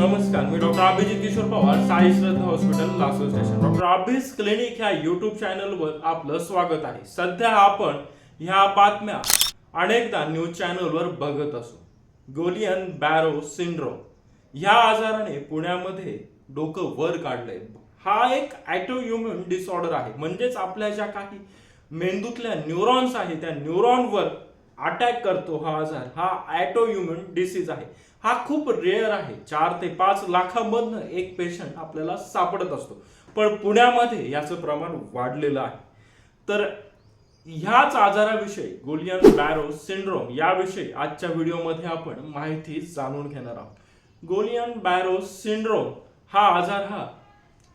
नमस्कार मी doctor Abhijit Kishor Pawar Sai Shraddha hospital lasso station. Doctor Abhij clinic ह्या युट्यूब चॅनलवर आपलं स्वागत आहे. सध्या आपण ह्या बातम्या अनेकदा न्यूज चॅनलवर बघत असो. Guillain Barre syndrome. ह्या आजाराने पुण्यामध्ये डोकं वर काढलंय. हा एक ॲटोह्युमन डिसऑर्डर आहे. म्हणजेच आपल्या ज्या काही मेंदूतल्या न्यूरॉन्स आहे त्या न्यूरॉनवर अटॅक करतो हा आजार. हा ॲटोह्युमन डिसीज आहे. हा खूप रेअर आहे. चार ते पाच लाखामधनं एक पेशंट आपल्याला सापडत असतो. पण पुण्यामध्ये याचं प्रमाण वाढलेलं आहे. तर ह्याच आजाराविषयी गोलियन बॅरो सिंड्रोम याविषयी आजच्या व्हिडिओमध्ये आपण माहिती जाणून घेणार आहोत. गोलियन बॅरो सिंड्रोम हा आजार हा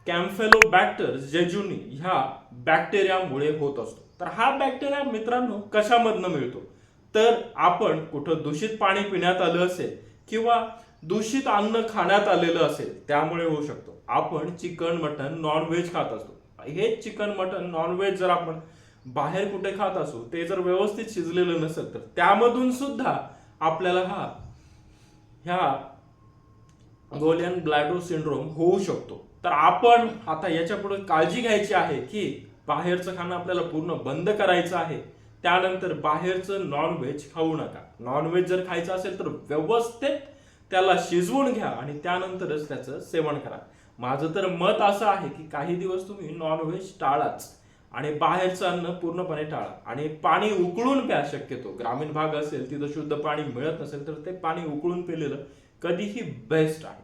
कॅम्फेलोबॅक्टर जेजुनी ह्या बॅक्टेरियामुळे होत असतो. तर हा बॅक्टेरिया मित्रांनो कशामधनं मिळतो? तर आपण कुठं दूषित पाणी पिण्यात आलं असेल किंवा दूषित अन्न खाण्यात आलेलं असेल त्यामुळे होऊ शकतो. आपण चिकन मटन नॉनव्हेज खात असतो. हेच चिकन मटन नॉनव्हेज जर आपण बाहेर कुठे खात असू ते जर व्यवस्थित शिजलेलं नसेल तर त्यामधून सुद्धा आपल्याला हा ह्या गोलियन ब्लॅडो सिंड्रोम होऊ शकतो. तर आपण आता याच्यापुढे काळजी घ्यायची आहे की बाहेरचं खाणं आपल्याला पूर्ण बंद करायचं आहे. त्यानंतर बाहेरचं नॉनव्हेज खाऊ नका. नॉनव्हेज जर खायचं असेल तर व्यवस्थित त्याला शिजवून घ्या आणि त्यानंतरच त्याचं सेवन करा. माझं तर मत असं आहे की काही दिवस तुम्ही नॉनव्हेज टाळाच आणि बाहेरचं अन्न पूर्णपणे टाळा. आणि पाणी उकळून प्या शक्यतो. ग्रामीण भाग असेल तिथं शुद्ध पाणी मिळत नसेल तर ते पाणी उकळून पिलेलं कधीही बेस्ट आहे.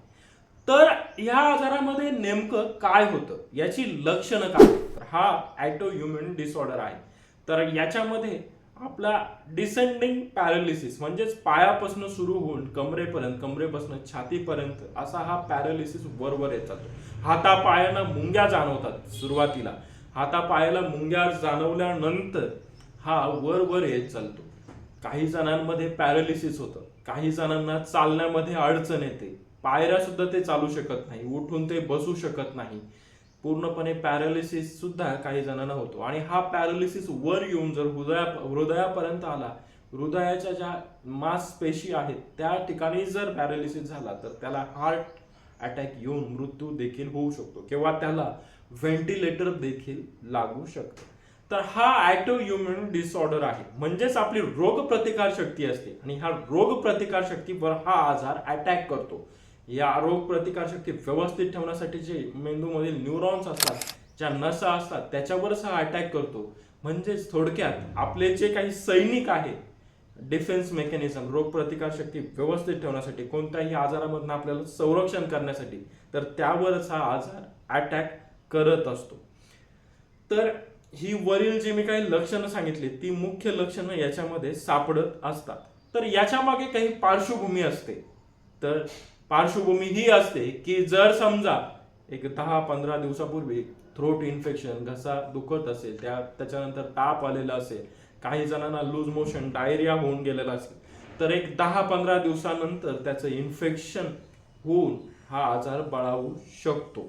तर ह्या आजारामध्ये नेमकं काय होतं? याची लक्षणं काय? तर हा ॲटो ह्युमन डिसऑर्डर आहे. तर याच्यामध्ये आपला डिसेंडिंग पॅरालिसिस म्हणजेच पायापासून सुरू होऊन कमरेपर्यंत कमरेपासून छातीपर्यंत असा हा पॅरालिसिस वरवर येत जातो. हातापायांना मुंग्या जाणवतात सुरुवातीला. हातापायाला मुंग्या जाणवल्यानंतर हा वरवर येत चालतो. काही जणांमध्ये पॅरालिसिस होतं. काही जणांना चालण्यामध्ये अडचण येते. पायऱ्या सुद्धा ते चालू शकत नाही. उठून ते बसू शकत नाही. पूर्णपणे पॅरालिसिस सुद्धा काही जणांना होतो. आणि हा पॅरालिसिस वर येऊन जर हृदया हृदयापर्यंत आला हृदयाच्या ज्या मांसपेशी आहेत त्या ठिकाणी जर पॅरालिसिस झाला तर त्याला हार्ट अटॅक येऊन मृत्यू देखील होऊ शकतो किंवा त्याला व्हेंटिलेटर देखील लागू शकतो. तर हा ॲटो ह्युमन डिसऑर्डर आहे. म्हणजेच आपली रोग प्रतिकार शक्ती असते. आणि ह्या रोग प्रतिकार शक्तीवर हा आजार अटॅक करतो. या रोग प्रतिकार शक्ती व्यवस्थित ठेवण्यासाठी जे मेंदूमधील न्यूरॉन्स असतात ज्या नसा असतात त्याच्यावरच हा अटॅक करतो. म्हणजेच थोडक्यात आपले जे काही सैनिक आहेत डिफेन्स मेकॅनिझम रोग प्रतिकार शक्ती व्यवस्थित ठेवण्यासाठी कोणत्याही आजारामधून आपल्याला संरक्षण करण्यासाठी तर त्यावरच हा आजार अटॅक करत असतो. तर ही वरील जी मी काही लक्षणं सांगितली ती मुख्य लक्षणं याच्यामध्ये सापडत असतात. तर याच्या मागे काही पार्श्वभूमी असते. तर पार्श्वभूमी ही असते की जर समजा एक दहा पंधरा दिवसापूर्वी थ्रोट इन्फेक्शन घसा दुखत असेल त्या त्याच्यानंतर ताप आलेला असेल काही जणांना लूज मोशन डायरिया होऊन गेलेला असेल तर एक दहा पंधरा दिवसानंतर त्याचं इन्फेक्शन होऊन हा आजार बळावू शकतो.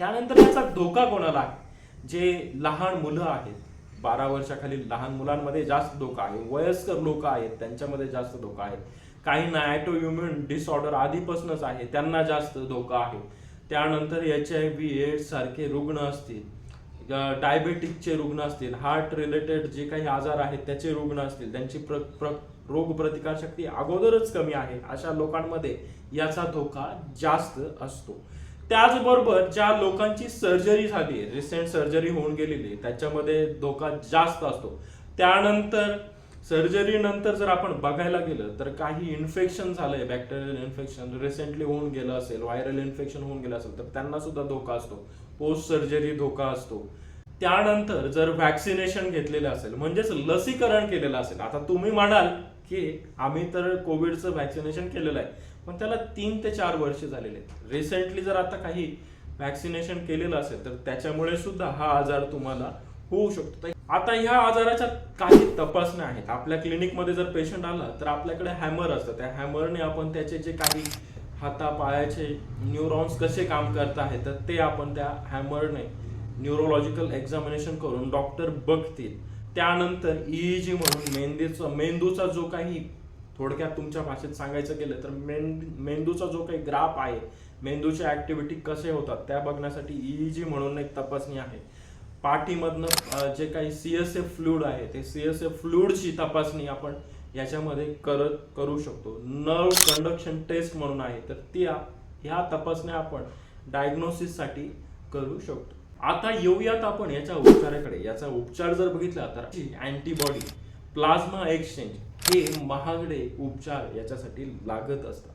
त्यानंतर याचा धोका कोणाला आहे? जे लहान मुलं आहेत बारा वर्षाखाली लहान मुलांमध्ये जास्त धोका आहे वयस्कर लोक आहेत त्यांच्यामध्ये जास्त धोका आहे. काहींना ॲटोह्युमन डिसऑर्डर आधीपासूनच आहे त्यांना जास्त धोका आहे. त्यानंतर एच आय व्ही एड्स सारखे रुग्ण असतील डायबेटिकचे रुग्ण असतील हार्ट रिलेटेड जे काही आजार आहेत त्याचे रुग्ण असतील त्यांची प्र प्र रोग अगोदरच कमी आहे अशा लोकांमध्ये याचा धोका जास्त असतो. त्याचबरोबर ज्या लोकांची सर्जरी झाली रिसेंट सर्जरी होऊन गेलेली आहे, त्याच्यामध्ये धोका जास्त असतो. त्यानंतर सर्जरी नंतर जर आपण बघायला गेलं तर काही इन्फेक्शन झालंय बॅक्टेरियल इन्फेक्शन रिसेंटली होऊन गेलं असेल व्हायरल इन्फेक्शन होऊन गेलं असेल तर त्यांना सुद्धा धोका असतो. पोस्ट सर्जरी धोका असतो. त्यानंतर जर व्हॅक्सिनेशन घेतलेलं असेल म्हणजेच लसीकरण केलेलं असेल आता तुम्ही म्हणाल की आम्ही तर कोविडचं व्हॅक्सिनेशन केलेलं आहे पण त्याला तीन ते चार वर्ष झालेले आहेत. रिसेंटली जर आता काही व्हॅक्सिनेशन केलेलं असेल तर त्याच्यामुळे सुद्धा हा आजार तुम्हाला होऊ शकतो. आता ह्या आजाराच्या काही तपासण्या आहेत. आपल्या क्लिनिकमध्ये जर पेशंट आला तर आपल्याकडे हॅमर असतं. त्या हॅमरने आपण त्याचे जे काही हातापायाचे न्यूरॉन्स कसे काम करत आहेत तर ते आपण त्या हॅमरने न्यूरोलॉजिकल एक्झामिनेशन करून डॉक्टर बघतील. त्यानंतर ईईजी म्हणून मेंदीचा मेंदूचा जो काही थोडक्यात तुमच्या भाषेत सांगायचं गेलं तर मेंद मेंदूचा जो काही ग्राफ आहे मेंदूची ऍक्टिव्हिटी कसे होतात त्या बघण्यासाठी ईईजी म्हणून एक तपासणी आहे. पाठीमधनं जे काही सी एस एफ फ्लूड आहे ते सी एस एफ फ्लूडची तपासणी आपण याच्यामध्ये करत करू शकतो. नर्व कंडक्शन टेस्ट म्हणून आहे तर त्या ह्या तपासण्या आपण डायग्नोसिससाठी करू शकतो. आता येऊयात आपण याच्या उपचाराकडे. याचा उपचार जर बघितला तर अँटीबॉडी प्लाझ्मा एक्सचेंज हे महागडे उपचार याच्यासाठी लागत असतात.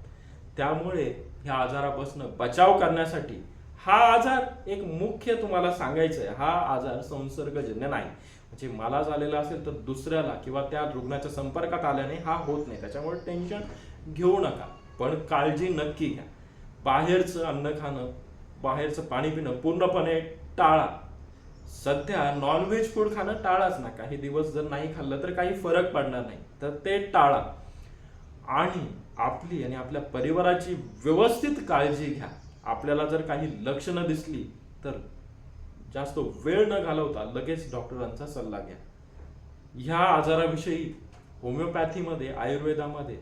त्यामुळे ह्या आजारापासून बचाव करण्यासाठी हा आजार एक मुख्य तुम्हाला सांगायचं आहे हा आजार संसर्गजन्य नाही. म्हणजे मला झालेला असेल तर दुसऱ्याला किंवा त्या रुग्णाच्या संपर्कात आल्याने हा होत नाही. त्याच्यामुळे टेन्शन घेऊ नका. पण काळजी नक्की घ्या. बाहेरचं अन्न खाणं बाहेरचं पाणी पिणं पूर्णपणे टाळा. सध्या नॉनव्हेज फूड खाणं टाळाच ना काही दिवस जर नाही खाल्लं तर काही फरक पडणार नाही. तर ते टाळा. आणि आपली आणि आपल्या परिवाराची व्यवस्थित काळजी घ्या. आपल्याला जर काही लक्षणं दिसली तर जास्त वेळ न घालवता लगेच डॉक्टरांचा सल्ला घ्या. ह्या आजाराविषयी होमिओपॅथीमध्ये आयुर्वेदामध्ये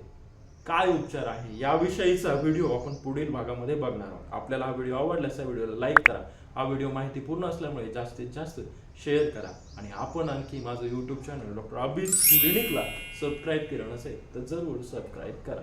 काय उपचार आहे याविषयीचा व्हिडिओ आपण पुढील भागामध्ये बघणार आहोत. आपल्याला हा व्हिडिओ आवडल्यास या व्हिडिओला लाईक करा. हा व्हिडिओ माहितीपूर्ण असल्यामुळे जास्तीत जास्त शेअर करा. आणि आपण आणखी माझं यूट्यूब चॅनल डॉक्टर अभिज क्लिनिकला सबस्क्राईब केलं नसेल तर जरूर सबस्क्राईब करा.